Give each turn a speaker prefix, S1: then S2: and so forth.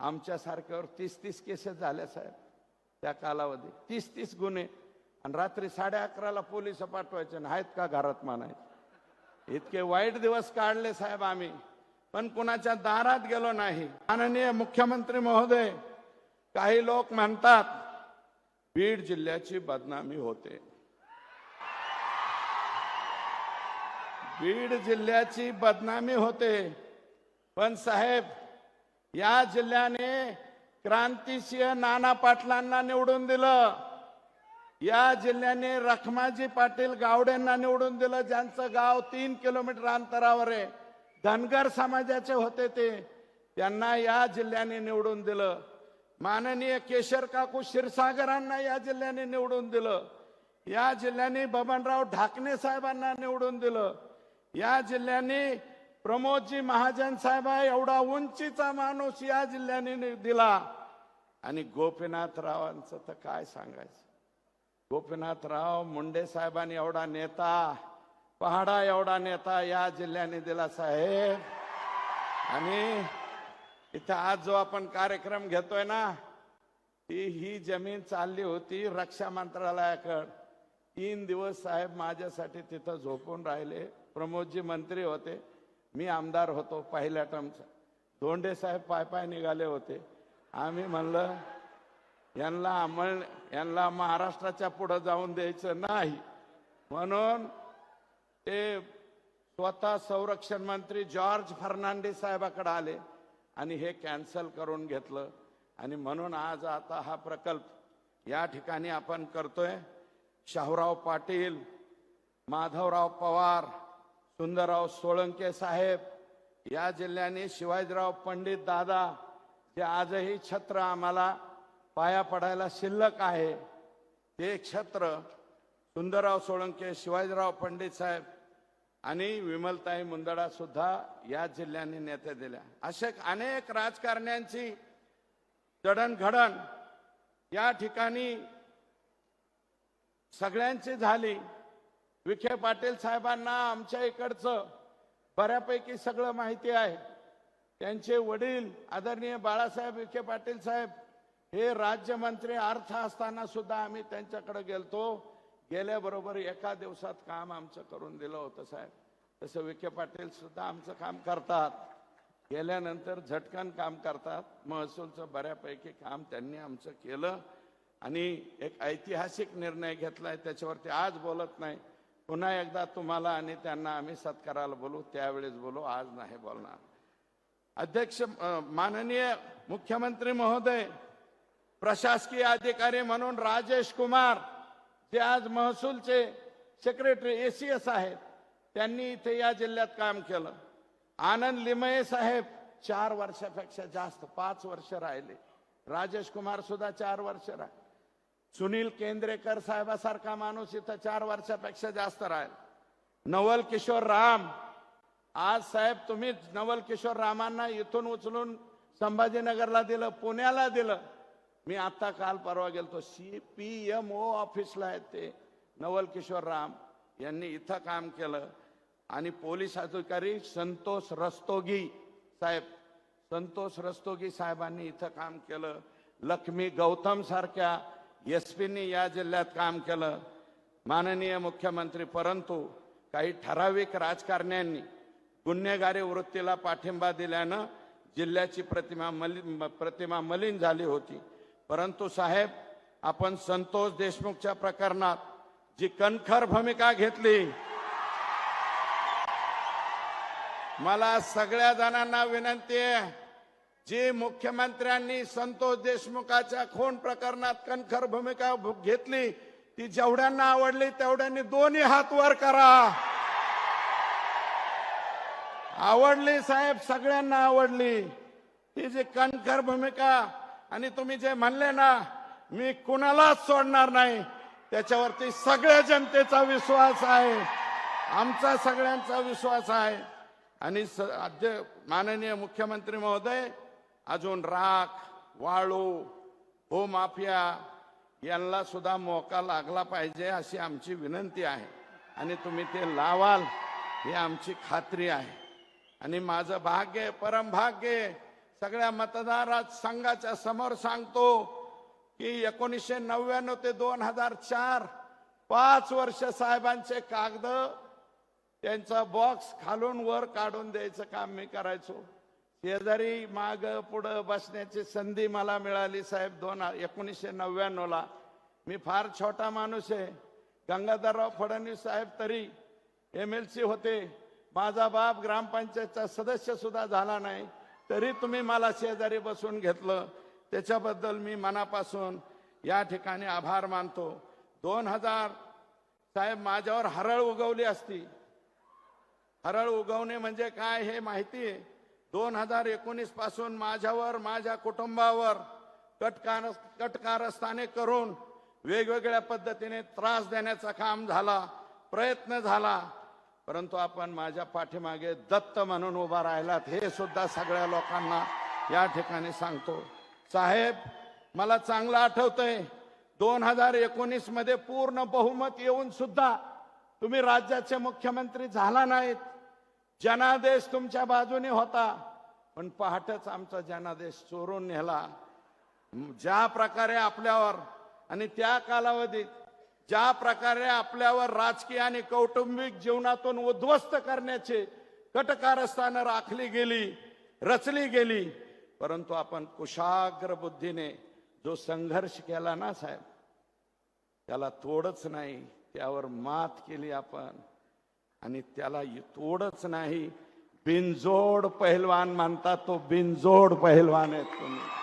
S1: आमच्यासारख्यावर तीस तीस केसेस झाल्या साहेब त्या कालावधीत. तीस तीस गुन्हे. आणि रात्री साडे अकराला पोलीस पाठवायचे नाहीत आहेत का घरात मानायचे इतके वाईट दिवस काढले साहेब आम्ही. पण कुणाच्या दारात गेलो नाही. माननीय मुख्यमंत्री महोदय काही लोक म्हणतात बीड जिल्ह्याची बदनामी होते. बीड जिल्ह्याची बदनामी होते. पण साहेब या जिल्ह्याने क्रांतिसिंह नाना पाटलांना निवडून दिलं. या जिल्ह्याने रखमाजी पाटील गावडेंना निवडून दिलं ज्यांचं गाव तीन किलोमीटर अंतरावर आहे. धनगर समाजाचे होते ते. त्यांना या जिल्ह्याने निवडून दिलं. माननीय केशर काकू क्षीरसागरांना या जिल्ह्याने निवडून दिलं. या जिल्ह्याने बबनराव ढाकणे साहेबांना निवडून दिलं. या जिल्ह्याने प्रमोदजी महाजन साहेब एवढा उंचीचा माणूस या जिल्ह्याने दिला. आणि गोपीनाथरावांचं तर काय सांगायचं? गोपीनाथराव मुंडे साहेबांनी एवढा नेता पहाडा एवढा नेता या जिल्ह्याने दिला साहेब. आणि इथं आज जो आपण कार्यक्रम घेतोय ना ती ही जमीन चालली होती रक्षा मंत्रालयाकडे. तीन दिवस साहेब माझ्यासाठी तिथं झोपून राहिले. प्रमोदजी मंत्री होते. मी आमदार होतो पहिल्या टर्मचा धोंडे साहेब पाय पाय निघाले होते. आम्ही म्हणलं यांना अंमल यांना महाराष्ट्राच्या पुढं जाऊन द्यायचं नाही. म्हणून ते स्वतः संरक्षण मंत्री जॉर्ज फर्नांडिस साहेबाकडे आले आणि हे कॅन्सल करून घेतलं. आणि म्हणून आज आता हा प्रकल्प या ठिकाणी आपण करतोय. शाहूराव पाटील माधवराव पवार सुंदरराव सोळंके साहेब या जिल्ह्याने शिवाजीराव पंडित दादा जे आजही छत्र आम्हाला पाया पडायला शिल्लक आहे ते छत्र सुंदरराव सोळंके शिवाजीराव पंडित साहेब आणि विमलताई मुंदडा सुद्धा या जिल्ह्याने नेते दिल्या. अशा अनेक राजकारण्यांची जडणघडण या ठिकाणी सगळ्यांची झाली. विखे पाटील साहेबांना आमच्या इकडचं बऱ्यापैकी सगळं माहिती आहे. त्यांचे वडील आदरणीय बाळासाहेब विखे पाटील साहेब हे राज्यमंत्री अर्थ असताना सुद्धा आम्ही त्यांच्याकडे गेलतो. गेल्याबरोबर एका दिवसात काम आमचं करून दिलं होतं साहेब. तसं विखे पाटील सुद्धा आमचं काम करतात. गेल्यानंतर झटकन काम करतात. महसूलचं बऱ्यापैकी काम त्यांनी आमचं केलं. आणि एक ऐतिहासिक निर्णय घेतलाय त्याच्यावरती आज बोलत नाही. पुन्हा एकदा तुम्हाला आणि त्यांना आम्ही सत्काराला बोलू त्यावेळेस बोलू आज नाही बोलणार. अध्यक्ष माननीय मुख्यमंत्री महोदय प्रशासकीय अधिकारी म्हणून राजेश कुमार जे आज महसूलचे सेक्रेटरी एसीएस आहेत त्यांनी इथे या जिल्ह्यात काम केलं. आनंद लिमये साहेब चार वर्षापेक्षा जास्त पाच वर्ष राहिले. राजेश कुमार सुद्धा चार वर्ष राहिले. सुनील केंद्रेकर साहेबासारखा माणूस इथं चार वर्षापेक्षा जास्त राहील. नवल किशोर राम. आज साहेब तुम्ही नवल किशोर रामांना इथून उचलून संभाजीनगरला दिलं पुण्याला दिलं. मी आता काल परवा गेलतो. सी पी एम ओ ऑफिसला आहेत ते. नवल किशोर राम यांनी इथं काम केलं. आणि पोलीस अधिकारी संतोष रस्तोगी साहेब संतोष रस्तोगी साहेबांनी इथं काम केलं. लक्ष्मी गौतम सारख्या एस पीनी या जिल्ह्यात काम केलं. माननीय मुख्यमंत्री परंतु काही ठराविक राजकारण्यांनी गुन्हेगारी वृत्तीला पाठिंबा दिल्यानं जिल्ह्याची प्रतिमा मलिन प्रतिमा मलिन झाली होती. परंतु साहेब आपण संतोष देशमुखच्या प्रकरणात जी कणखर भूमिका घेतली मला सगळ्या जणांना विनंती आहे जे मुख्यमंत्र्यांनी संतोष देशमुखाच्या खून प्रकरणात कणखर भूमिका घेतली ती जेवढ्यांना आवडली तेवढ्यांनी दोन्ही हात वर करा. आवडली साहेब सगळ्यांना आवडली. ती जी कणखर भूमिका आणि तुम्ही जे म्हणले ना मी कुणालाच सोडणार नाही त्याच्यावरती सगळ्या जनतेचा विश्वास आहे. आमचा सगळ्यांचा विश्वास आहे. आणि माननीय मुख्यमंत्री महोदय अजून राख वाळू भूमाफिया यांना सुद्धा मोका लागला पाहिजे अशी आमची विनंती आहे. आणि तुम्ही ते लावाल ही आमची खात्री आहे. आणि माझं भाग्य परम भाग्य सगळ्या मतदारात संघाच्या समोर सांगतो की एकोणीसशे नव्याण्णव ते दोन हजार चार पाच वर्ष साहेबांचे कागद त्यांचा बॉक्स खालून वर काढून द्यायचं काम मी करायचो. शेजारी माग पुढं बसण्याची संधी मला मिळाली साहेब दोन एकोणीसशे नव्याण्णवला. मी फार छोटा माणूस आहे. गंगाधरराव फडणवीस साहेब तरी एम एल सी होते. माझा बाप ग्रामपंचायतचा सदस्य सुद्धा झाला नाही. तरी तुम्ही मला शेजारी बसून घेतलं. त्याच्याबद्दल मी मनापासून या ठिकाणी आभार मानतो. दोन हजार साहेब माझ्यावर हरळ उगवली असती. हरळ उगवणे म्हणजे काय हे माहिती आहे दोन हजार एकोणीसपासून माझ्यावर माझ्या कुटुंबावर कटकार कटकारस्थाने करून वेगवेगळ्या पद्धतीने त्रास देण्याचा काम झाला प्रयत्न झाला. परंतु आपण माझ्या पाठीमागे दत्त म्हणून उभा राहिलात हे सुद्धा सगळ्या लोकांना या ठिकाणी सांगतो. साहेब मला चांगलं आठवतंय दोन हजार एकोणीसमध्ये पूर्ण बहुमत येऊन सुद्धा तुम्ही राज्याचे मुख्यमंत्री झाला नाहीत. जनादेश तुमच्या बाजूने होता पण पहाटच आमचा जनादेश चोरून नेला. ज्या प्रकारे आपल्यावर आणि त्या कालावधीत ज्या प्रकारे आपल्यावर राजकीय आणि कौटुंबिक जीवनातून उद्ध्वस्त करण्याचे कटकारस्थानं राखली गेली रचली गेली परंतु आपण कुशाग्र बुद्धीने जो संघर्ष केला ना साहेब त्याला तोडच नाही त्यावर मात केली आपण. आणि त्याला तोडच नाही. बिनजोड पहिलवान मानतात तो बिनजोड पहिलवान आहेत तुम्ही.